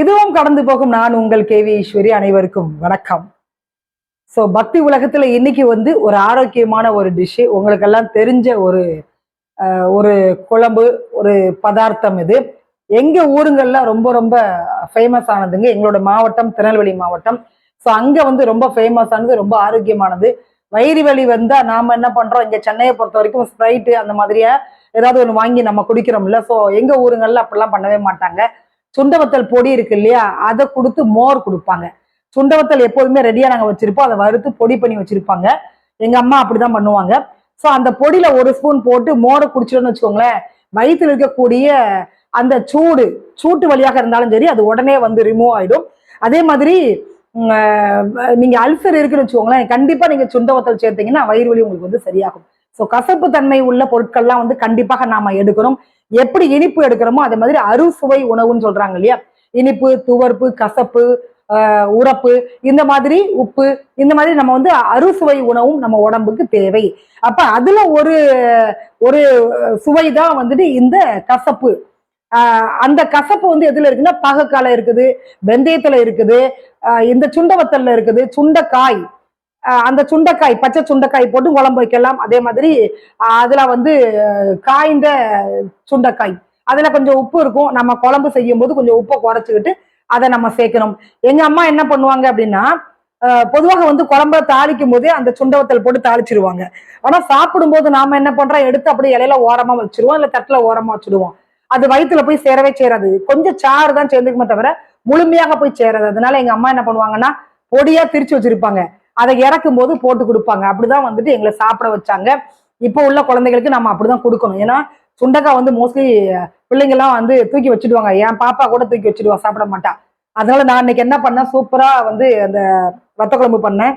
இதுவும் கடந்து போகும் நான் உங்கள் கேவி ஈஸ்வரி அனைவருக்கும் வணக்கம். ஸோ பக்தி உலகத்துல இன்னைக்கு வந்து ஒரு ஆரோக்கியமான ஒரு டிஷ்ஷு உங்களுக்கெல்லாம் தெரிஞ்ச ஒரு ஒரு குழம்பு ஒரு பதார்த்தம் இது. எங்க ஊருங்கள்லாம் ரொம்ப ரொம்ப ஃபேமஸ் ஆனதுங்க எங்களோட மாவட்டம் திருநெல்வேலி மாவட்டம். ஸோ அங்க வந்து ரொம்ப ஃபேமஸ் ஆனது ரொம்ப ஆரோக்கியமானது. வயிறு வலி வந்தா நாம என்ன பண்றோம்? இங்க சென்னையை பொறுத்த வரைக்கும் ஸ்ப்ரைட்டு அந்த மாதிரியா ஏதாவது ஒன்று வாங்கி நம்ம குடிக்கிறோம்ல. ஸோ எங்க ஊருங்கள்ல அப்படிலாம் பண்ணவே மாட்டாங்க. சுண்டவத்தல் பொடி இருக்கு இல்லையா? அதை கொடுத்து மோர் கொடுப்பாங்க. சுண்டவத்தல் எப்போதுமே ரெடியா நாங்க வச்சிருப்போம். அதை வறுத்து பொடி பண்ணி வச்சிருப்பாங்க. எங்க அம்மா அப்படிதான் பண்ணுவாங்க. ஸோ அந்த பொடியில ஒரு ஸ்பூன் போட்டு மோரை குடிச்சிட்டோம்னு வச்சுக்கோங்களேன் வயிற்றுல இருக்கக்கூடிய அந்த சூடு சூட்டு வழியாக இருந்தாலும் சரி அது உடனே வந்து ரிமூவ் ஆயிடும். அதே மாதிரி நீங்கள் நீங்க அல்சர் இருக்குன்னு வச்சுக்கோங்களேன் கண்டிப்பா நீங்க சுண்டவத்தல் சேர்த்தீங்கன்னா வயிறு வலி உங்களுக்கு வந்து சரியாகும். ஸோ கசப்பு தன்மை உள்ள பொருட்கள்லாம் வந்து கண்டிப்பாக நாம எடுக்கிறோம். எப்படி இனிப்பு எடுக்கிறோமோ அதே மாதிரி அறுசுவை உணவுன்னு சொல்றாங்க இல்லையா? இனிப்பு துவர்ப்பு கசப்பு உரப்பு இந்த மாதிரி உப்பு இந்த மாதிரி நம்ம வந்து அறுசுவை உணவும் நம்ம உடம்புக்கு தேவை. அப்ப அதுல ஒரு ஒரு சுவை தான் வந்துட்டு இந்த கசப்பு. அந்த கசப்பு வந்து எதுல இருக்குன்னா பாகக்கால இருக்குது வெந்தயத்துல இருக்குது இந்த சுண்டவத்தல்ல இருக்குது சுண்டக்காய் அந்த சுண்டைக்காய் பச்சை சுண்டைக்காய் போட்டு குழம்பு வைக்கலாம். அதே மாதிரி அதில் வந்து காய்ந்த சுண்டைக்காய். அதில் கொஞ்சம் உப்பு இருக்கும். நம்ம குழம்பு செய்யும் போது கொஞ்சம் உப்பை குறைச்சிக்கிட்டு அதை நம்ம சேர்க்கணும். எங்கள் அம்மா என்ன பண்ணுவாங்க அப்படின்னா பொதுவாக வந்து குழம்ப தாளிக்கும் போதே அந்த சுண்டவத்தல் போட்டு தாளிச்சிருவாங்க. ஆனா சாப்பிடும்போது நாம என்ன பண்றோம்? எடுத்து அப்படியே இலையில ஓரமா வச்சிருவோம். இல்ல தட்டுல ஓரமா வச்சிடுவோம் அது வயிற்றுல போய் சேரவே சேராது. கொஞ்சம் சாறு தான் சேர்ந்துக்குமே தவிர முழுமையாக போய் சேராது. அதனால எங்க அம்மா என்ன பண்ணுவாங்கன்னா பொடியா திரிச்சு வச்சிருப்பாங்க. அதை இறக்கும் போது போட்டு கொடுப்பாங்க. அப்படிதான் வந்துட்டு எங்களை சாப்பிட வச்சாங்க. இப்போ உள்ள குழந்தைகளுக்கு நம்ம அப்படிதான் கொடுக்கணும். ஏன்னா சுண்டக்காய் வந்து மோஸ்ட்லி பிள்ளைங்கெல்லாம் வந்து தூக்கி வச்சிடுவாங்க. என் பாப்பா கூட தூக்கி வச்சிடுவா சாப்பிட மாட்டா. அதனால நான் இன்னைக்கு என்ன பண்ணேன்? சூப்பரா வந்து அந்த வத்த குழம்பு பண்ணேன்.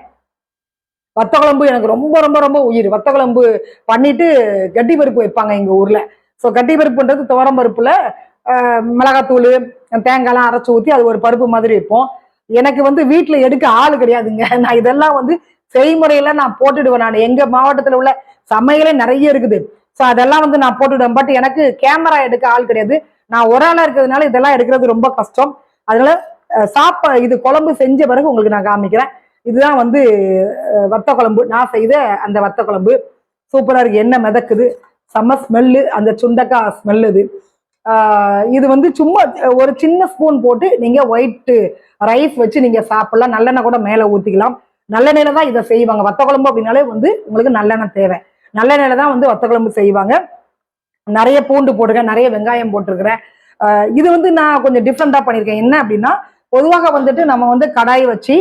வத்த குழம்பு எனக்கு ரொம்ப ரொம்ப ரொம்ப உயிர். வத்த குழம்பு பண்ணிட்டு கட்டி பருப்பு வைப்பாங்க எங்க ஊர்ல. ஸோ கட்டி பருப்புன்றது துவரம் பருப்புல மிளகாத்தூள் தேங்காய்லாம் அரைச்சி ஊற்றி அது ஒரு பருப்பு மாதிரி வைப்போம். எனக்கு வந்து வீட்டில் எடுக்க ஆள் கிடையாதுங்க. நான் இதெல்லாம் வந்து செய்முறையில நான் போட்டுடுவேன் நான். எங்க மாவட்டத்தில் உள்ள சமையலே நிறைய இருக்குது. ஸோ அதெல்லாம் வந்து நான் போட்டுடுவேன். பட் எனக்கு கேமரா எடுக்க ஆள் கிடையாது. நான் ஒரு ஆளா இருக்கிறதுனால இதெல்லாம் எடுக்கிறது ரொம்ப கஷ்டம். அதனால சாப்பா இது குழம்பு செஞ்ச பிறகு உங்களுக்கு நான் காமிக்கிறேன். இதுதான் வந்து வத்த குழம்பு. நான் செய்த அந்த வத்த குழம்பு. சூப்பரா இருக்கு. என்ன மிதக்குது. செம்ம ஸ்மெல்லு அந்த சுண்டக்காய் ஸ்மெல் இது. இது வந்து சும்மா ஒரு சின்ன ஸ்பூன் போட்டு நீங்கள் ஒயிட்டு ரைஸ் வச்சு நீங்கள் சாப்பிட்லாம். நல்லெண்ணெய் கூட மேலே ஊற்றிக்கலாம் நல்லெண்ணெயில் தான் இதை செய்வாங்க. வத்த குழம்பு அப்படின்னாலே வந்து உங்களுக்கு நல்லெண்ணெய் தேவை. நல்லெண்ணெயில் தான் வந்து வத்த குழம்பு செய்வாங்க. நிறைய பூண்டு போட்டிருக்கேன் நிறைய வெங்காயம் போட்டிருக்கிறேன். இது வந்து நான் கொஞ்சம் டிஃப்ரெண்ட்டாக பண்ணியிருக்கேன். என்ன அப்படின்னா பொதுவாக வந்துட்டு நம்ம வந்து கடாய் வச்சு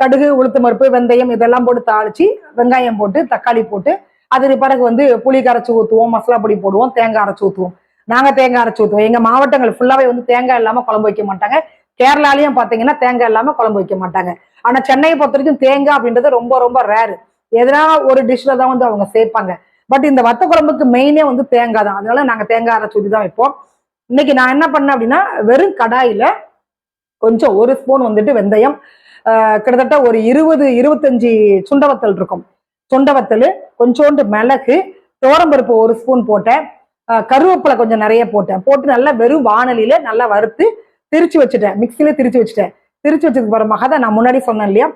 கடுகு உளுத்து பருப்பு வெந்தயம் இதெல்லாம் போட்டு தாளிச்சு வெங்காயம் போட்டு தக்காளி போட்டு அதுக்கு பிறகு வந்து புளி கரைச்சி ஊற்றுவோம் மசாலா பொடி போடுவோம் தேங்காய் அரைச்சி ஊற்றுவோம் நாங்க தேங்காய் அரைச்சி ஊற்றுவோம் எங்க மாவட்டங்கள் ஃபுல்லாவே வந்து தேங்காய் இல்லாம குழம்பு வைக்க மாட்டாங்க. கேரளாலையும் பாத்தீங்கன்னா தேங்காய் இல்லாம குழம்பு வைக்க மாட்டாங்க. ஆனா சென்னையை பொறுத்த வரைக்கும் தேங்காய் அப்படின்றது ரொம்ப ரொம்ப ரேரு எதனா ஒரு டிஷ்ல தான் வந்து அவங்க சேர்ப்பாங்க. பட் இந்த வத்த குழம்புக்கு மெயினே வந்து தேங்காய் தான். அதனால நாங்க தேங்காய் அரைச்சி ஊற்றி தான் வைப்போம். இன்னைக்கு நான் என்ன பண்ணேன் அப்படின்னா வெறும் கடாயில கொஞ்சம் ஒரு ஸ்பூன் வந்துட்டு வெந்தயம் கிட்டத்தட்ட ஒரு இருபது இருபத்தஞ்சு சுண்டவத்தல் இருக்கும். சுண்டவத்தல் கொஞ்சோண்டு மிளகு துவரம்பருப்பு ஒரு ஸ்பூன் போட்டேன். கருவேப்பிலை கொஞ்சம் நிறைய போட்டேன். போட்டு நல்லா வெறும் வானலியில நல்லா வறுத்து திரிச்சு வச்சுட்டேன். மிக்சியில திரிச்சு வச்சுட்டேன். திரிச்சு வச்சதுக்கு பிறமாக தான் நான் முன்னாடி சொன்னேன் இல்லையா?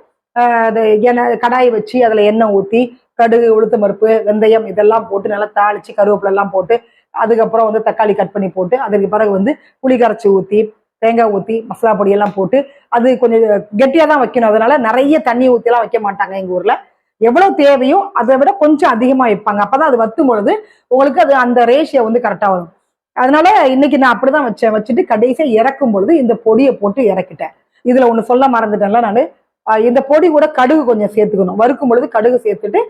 அது எண்ணெய் கடாய் வச்சு அதுல எண்ணெய் ஊற்றி கடுகு உளுத்தம் பருப்பு வெந்தயம் இதெல்லாம் போட்டு நல்லா தாளிச்சு கருவேப்பிலை எல்லாம் போட்டு அதுக்கப்புறம் வந்து தக்காளி கட் பண்ணி போட்டு அதுக்கு பிறகு வந்து புளி கரைச்சி ஊற்றி தேங்காய் ஊற்றி மசாலா பொடியெல்லாம் போட்டு அது கொஞ்சம் கெட்டியாக தான் வைக்கணும். அதனால நிறைய தண்ணி ஊற்றிலாம் வைக்க மாட்டாங்க எங்கள் ஊரில். எவ்வளவு தேவையோ அதை விட கொஞ்சம் அதிகமாக வைப்பாங்க அப்பதான் அது வத்தும் பொழுது உங்களுக்கு அது அந்த ரேஷியோ வந்து கரெக்டாக வரும். அதனால இன்னைக்கு நான் அப்படிதான் வச்சேன். வச்சுட்டு கடைசியாக இறக்கும் பொழுது இந்த பொடியை போட்டு இறக்கிட்டேன். இதுல ஒன்று சொல்ல மறந்துட்டேன்ல நான். இந்த பொடி கூட கடுகு கொஞ்சம் சேர்த்துக்கணும். வறுக்கும் பொழுது கடுகு சேர்த்துட்டு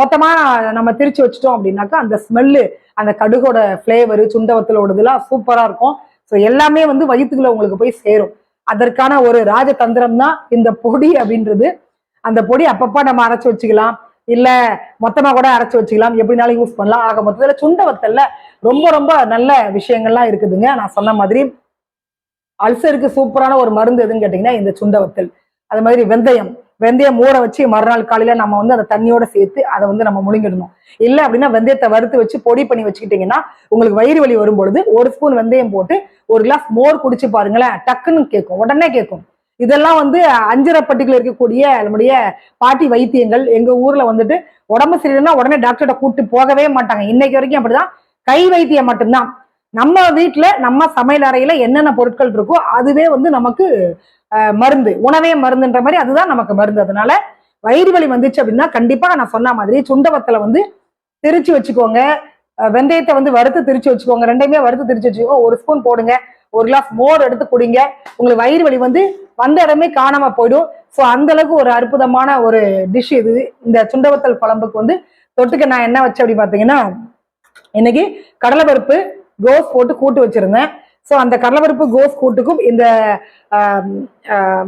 மொத்தமா நம்ம திரிச்சு வச்சிட்டோம் அப்படின்னாக்கா அந்த ஸ்மெல்லு அந்த கடுகோட ஃப்ளேவரு சுண்டவத்தலோடதுலாம் சூப்பரா இருக்கும். ஸோ எல்லாமே வந்து வயிற்றுக்குள்ள உங்களுக்கு போய் சேரும். அதற்கான ஒரு ராஜதந்திரம் தான் இந்த பொடி அப்படின்றது. அந்த பொடி அப்பப்போ நம்ம அரைச்சி வச்சுக்கலாம். இல்லை மொத்தமாக கூட அரைச்சி வச்சுக்கலாம். எப்படினாலும் யூஸ் பண்ணலாம். ஆக மொத்தத்துல சுண்டவத்தல்ல ரொம்ப ரொம்ப நல்ல விஷயங்கள்லாம் இருக்குதுங்க. நான் சொன்ன மாதிரி அல்சருக்கு சூப்பரான ஒரு மருந்து எதுன்னு கேட்டிங்கன்னா இந்த சுண்டவத்தல் அது மாதிரி வெந்தயம். வெந்தயம் ஊற வச்சு மறுநாள் காலையில நம்ம வந்து அந்த தண்ணியோட சேர்த்து அதை வந்து நம்ம முழுங்கிடணும். இல்லை அப்படின்னா வெந்தயத்தை வறுத்து வச்சு பொடி பண்ணி வச்சுக்கிட்டீங்கன்னா உங்களுக்கு வயிறு வலி வரும்பொழுது ஒரு ஸ்பூன் வெந்தயம் போட்டு ஒரு கிளாஸ் மோர் குடிச்சு பாருங்களேன். டக்குன்னு கேட்கும் உடனே கேட்கும் இதெல்லாம் வந்து அஞ்சரைப்பட்டிக்குள்ள இருக்கக்கூடிய நம்முடைய பாட்டி வைத்தியங்கள். எங்க ஊர்ல வந்துட்டு உடம்பு சரியில்லைன்னா உடனே டாக்டர்கிட்ட கூப்பிட்டு போகவே மாட்டாங்க. இன்னைக்கு வரைக்கும் அப்படிதான். கை வைத்தியம் மட்டும்தான். நம்ம வீட்டுல நம்ம சமையல் அறையில என்னென்ன பொருட்கள் இருக்கோ அதுவே வந்து நமக்கு மருந்து. உணவே மருந்துன்ற மாதிரி அதுதான் நமக்கு மருந்து. அதனால வயிறு வலி வந்துச்சு அப்படின்னா கண்டிப்பா நான் சொன்ன மாதிரி சுண்டவத்துல வந்து திரிச்சு வச்சுக்கோங்க. வெந்தயத்தை வந்து வறுத்து திரிச்சு வச்சுக்கோங்க. ரெண்டையுமே வறுத்து திரிச்சு வச்சுக்கோங்க. ஒரு ஸ்பூன் போடுங்க. ஒரு கிளாஸ் மோர் எடுத்து குடிங்க. உங்களுக்கு வயிறு வலி வந்து வந்த இடமே காணாம போயிடும். ஸோ அந்த அளவுக்கு ஒரு அற்புதமான ஒரு டிஷ் இது. இந்த சுண்டவத்தல் குழம்புக்கு வந்து தொட்டுக்க நான் என்ன வச்சேன் அப்படி பார்த்தீங்கன்னா இன்னைக்கு கடலைப்பருப்பு கோஸ் போட்டு கூட்டு வச்சிருந்தேன். ஸோ அந்த கடலைப்பருப்பு கோஸ் கூட்டுக்கும் இந்த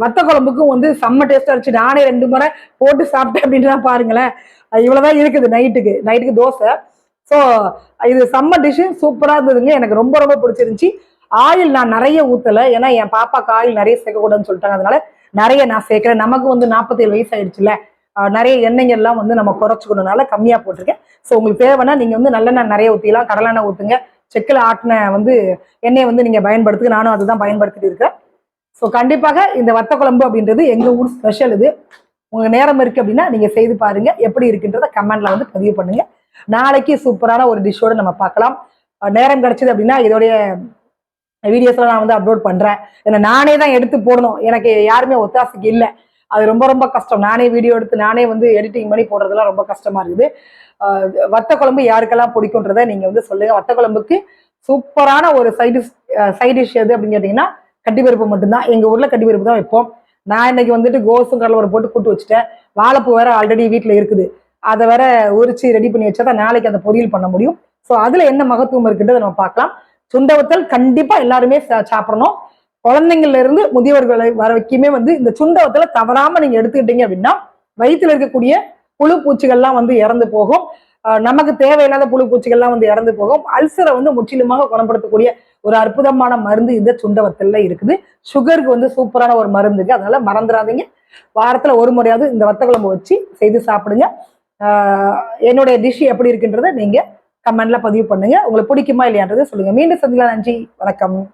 வத்த குழம்புக்கும் வந்து செம்ம டேஸ்டா இருந்துச்சு. நானே ரெண்டு முறை போட்டு சாப்பிட்டேன் அப்படின்ட்டு பாருங்களேன். இவ்வளோதான் இவ்வளவுதான் இருக்குது நைட்டுக்கு. நைட்டுக்கு தோசை. ஸோ இது செம்ம டிஷ்ஷு சூப்பராக இருந்ததுங்க. எனக்கு ரொம்ப ரொம்ப பிடிச்சிருந்துச்சி. ஆயில் நான் நிறைய ஊற்றலை ஏன்னா என் பாப்பாக்கு ஆயில் நிறைய சேர்க்கக்கூடாதுன்னு சொல்லிட்டாங்க அதனால நிறைய நான் சேர்க்குறேன். நமக்கு வந்து நாற்பத்தேழு வயசு ஆயிடுச்சுல நிறைய எண்ணெய்கள்லாம் வந்து நம்ம குறைச்சிக்கணும்னால கம்மியாக போட்டிருக்கேன். ஸோ உங்களுக்கு தேவைன்னா நீங்கள் வந்து நல்லெண்ணெய் நிறைய ஊற்றிலாம் கடலெண்ணெய் ஊற்றுங்க செக்கில் ஆட்டின வந்து எண்ணெயை வந்து நீங்கள் பயன்படுத்துங்க நானும் அதுதான் பயன்படுத்திட்டு இருக்கேன். ஸோ கண்டிப்பாக இந்த வத்த குழம்பு அப்படின்றது எங்கள் ஊர் ஸ்பெஷல் இது. உங்கள் நேரம் இருக்குது அப்படின்னா நீங்கள் செய்து பாருங்கள் எப்படி இருக்குன்றத கமெண்டில் வந்து பதிவு பண்ணுங்கள் நாளைக்கு சூப்பரான ஒரு டிஷ்ஷோட நம்ம பார்க்கலாம். நேரம் கிடைச்சது அப்படின்னா இதோடைய வீடியோஸ்லாம் நான் வந்து அப்லோட் பண்ணுறேன் ஏன்னா நானே தான் எடுத்து போடணும். எனக்கு யாருமே ஒத்தாசைக்கு இல்லை. அது ரொம்ப ரொம்ப கஷ்டம். நானே வீடியோ எடுத்து நானே வந்து எடிட்டிங் பண்ணி போடுறதுலாம் ரொம்ப கஷ்டமா இருக்குது. வத்த குழம்பு யாருக்கெல்லாம் பிடிக்குன்றதை நீங்க வந்து சொல்லுங்க. வத்த குழம்புக்கு சூப்பரான ஒரு சைடு சைடிஷ் எது அப்படின்னு கேட்டிங்கன்னா கட்டிப்பருப்பு மட்டும்தான். எங்க ஊர்ல கட்டிப்பருப்பு தான் வைப்போம். நான் இன்னைக்கு வந்துட்டு கோசும் கடலை போட்டு கூட்டு வச்சுட்டேன். வாழைப்பூ வேற ஆல்ரெடி வீட்டில் இருக்குது. அதை வர உரிச்சு ரெடி பண்ணி வச்சா தான் நாளைக்கு அந்த பொரியல் பண்ண முடியும். ஸோ அதுல என்ன மகத்துவம் இருக்குன்றதை நம்ம பார்க்கலாம். சுண்டவத்தல் கண்டிப்பா எல்லாருமே சாப்பிடணும். குழந்தைங்கள்ல இருந்து முதியவர்களை வர வைக்குமே வந்து இந்த சுண்டவத்தலை தவறாம நீங்க எடுத்துக்கிட்டீங்க அப்படின்னா வயிற்றுல இருக்கக்கூடிய புழு பூச்சிகள்லாம் வந்து இறந்து போகும். நமக்கு தேவையில்லாத புழு பூச்சிகள்லாம் வந்து இறந்து போகும். அல்சரை வந்து முற்றிலுமாக குணப்படுத்தக்கூடிய ஒரு அற்புதமான மருந்து இந்த சுண்டவத்தல்ல இருக்குது. சுகருக்கு வந்து சூப்பரான ஒரு மருந்துங்க அதனால மறந்துடாதீங்க. வாரத்துல ஒரு முறையாவது இந்த வத்த குழம்பு வச்சு செய்து சாப்பிடுங்க. என்னுடைய டிஷ் எப்படி இருக்குன்றதை நீங்க கமெண்ட்ல பதிவு பண்ணுங்க. உங்களுக்கு பிடிக்குமா இல்லையான்றதை சொல்லுங்க. மீண்டும் சந்திக்கலாம். நன்றி. வணக்கம்.